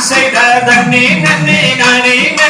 Say that, that, that, that, that, that, that,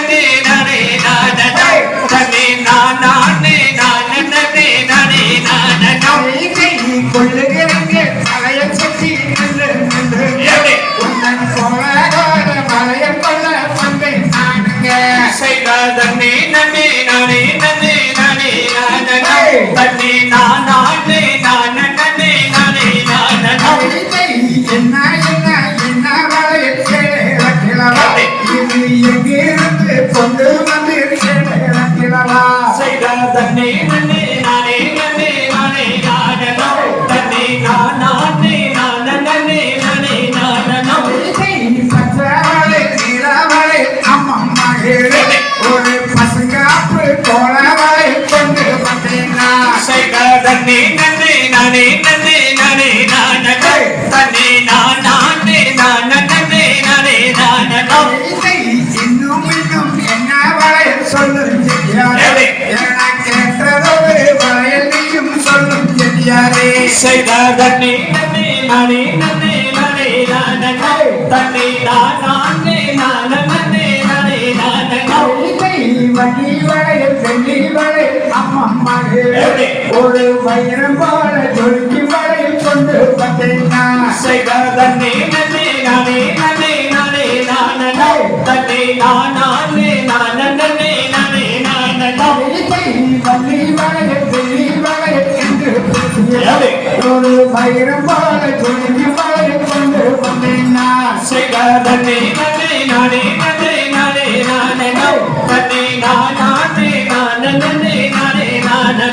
தன்னே நன்னே நானே நன்னே நானே நானே தன்னே செய்தார் தன்னை மணி மணி மணி தன்னை ஒரு வைரம் போல ஜொலிக்கு வரையில் கொண்டு வந்தேன் செய்தார் தன்னை தன்னை நானே நானே நானே நானே தன்னை நான் ஒரு பயிறு பாலை துணிக்கு மழை கொண்டு வந்தேன் நான். செய்காதே நானே நானே நானே நானே நானே நானே நானே நானே நானே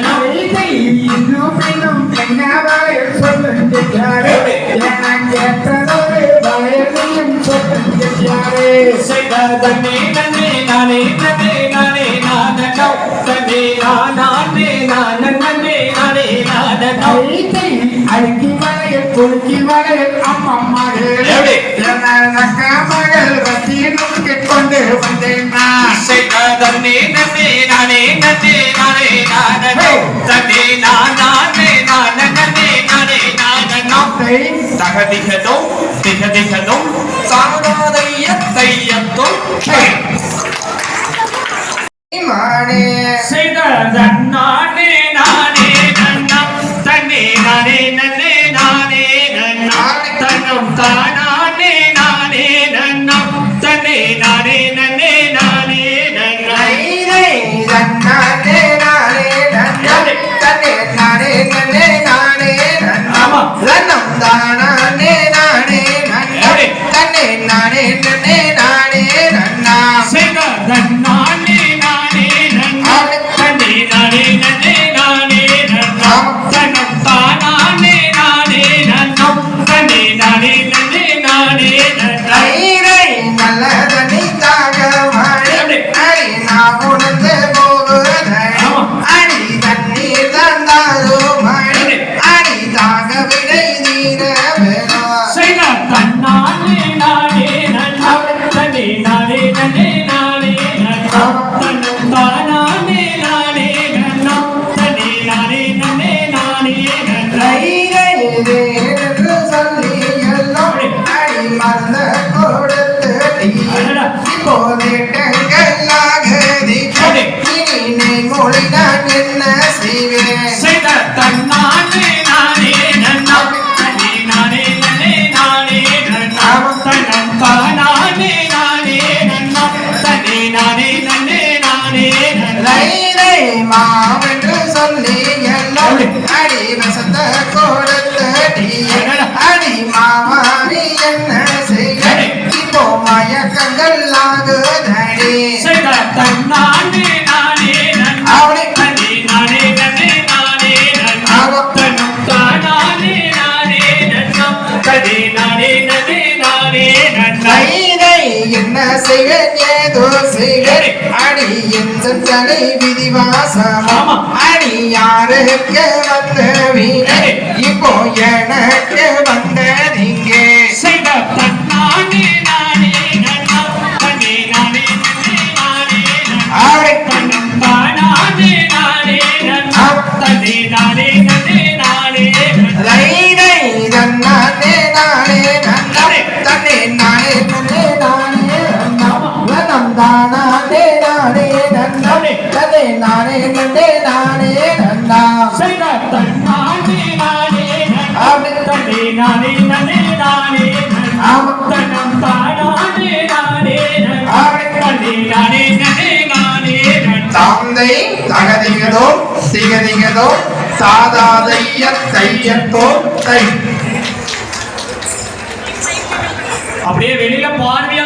நானே நானே தூக்கி மகள் அம்மா மகள். மகள் வட்டி நோக்கி கொண்டு வந்தேன் தன்னே நன்னே நானே நன்னே நானே நானே. தன்னே நான் நானே நான் நன்னே நானே நானே தக திகதோ திக திகதோ சாரதாதையத்தையத்தும் மானே. செய்த தன்னானே நானே நன்னம் தன்னே நானே நன்னே நான் தானானே நானே நன்னா தன்னே நானே நன்னே நானே தானே நானே தானே? தடை விதிவாசம். அடி யாருக்கு வந்த வீடு இப்போ எனக்கு தந்தை தகதிகதோ சிகதிகதோ சாதாதைய தையத்தோ தை. அப்படியே வெளியில பார்வை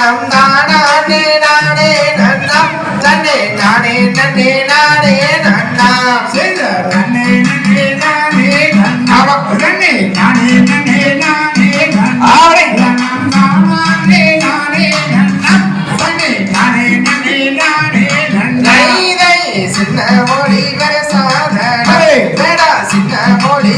தனம் தானே நானே நன்னம் தன்னே நானே நன்னே நானே நன்னா. செய்த நன்னே நன்னே நானே நன்னா. தன்னே நானே நன்னே நானே நன்னா. ஆவடி. தனம் தானே நானே நன்னா. தன்னே நானே நன்னே நானே நன்னா. தைதை சின்ன மொழி அப்படி. வேடா சின்ன மொழி.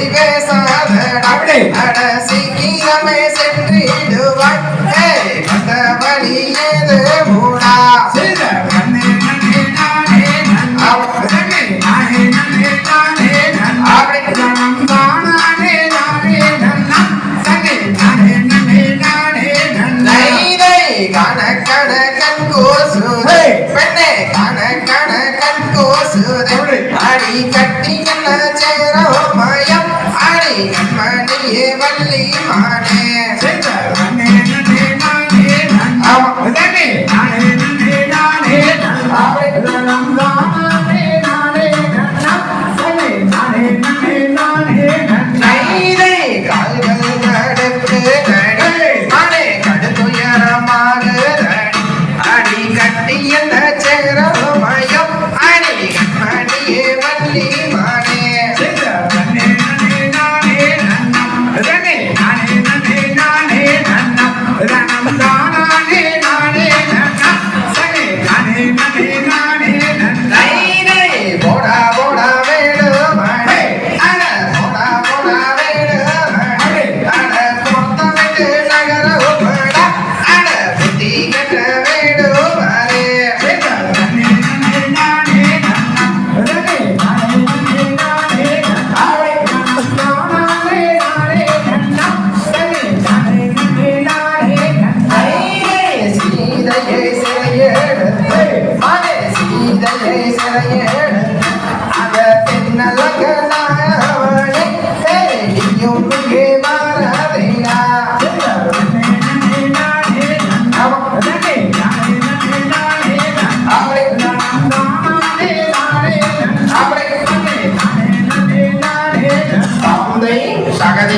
கட்டி என்ன சேரோ மயம். அடி கண்மணியே வள்ளி மானே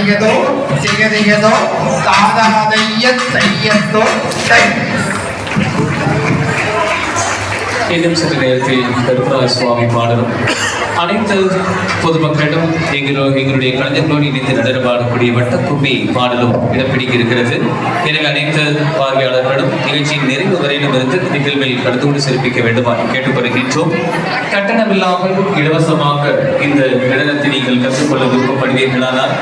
செய்யதோ செய்யதையதோ தாதாதைய தையத்தோ இன்னும் சற்று நேரத்தில் கருப்பராஜ் சுவாமி பாடலும் அனைத்து பொதுமக்களும் எங்களோ எங்களுடைய கலைஞர்களோடு இணைந்து நடனமாடக்கூடிய வட்டக்கும்மி பாடலும் இடம்பிடிக்க இருக்கிறது எனவே அனைத்து பார்வையாளர்களும் நிகழ்ச்சியின் நிறைவு வரையிலும் இருந்து நிகழ்வில் கலந்து கொண்டு சிறப்பிக்க வேண்டுமாறு கேட்டுக்கொள்கின்றோம் கட்டணமில்லாமல் இலவசமாக இந்த நடனத்தை நீங்கள் கற்றுக்கொள்ள விருப்பப்படுவீர்களானால்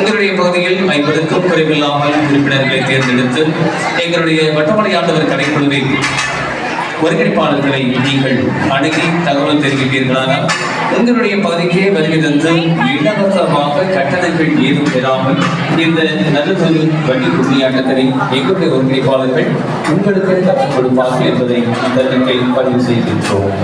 உங்களுடைய பகுதியில் ஐம்பதுக்கும் குறைவில்லாமல் உறுப்பினர்களை தேர்ந்தெடுத்து எங்களுடைய வட்டமலை ஆண்டவர் ஒருங்கிணைப்பாளர்களை நீங்கள் அணுகி தகவல் தெரிவிப்பீர்களானால் உங்களுடைய பகுதிக்கே வருகை தந்து இலவசமாக கட்டணங்கள் ஏதும் பெறாமல் இந்த நல்லதொரு வட்டி கும்மியாட்டத்தினை எங்களுடைய ஒருங்கிணைப்பாளர்கள் உங்களுக்கு கற்றுக் கொடுப்பார்கள் என்பதை அந்த பதிவு செய்கின்றோம்.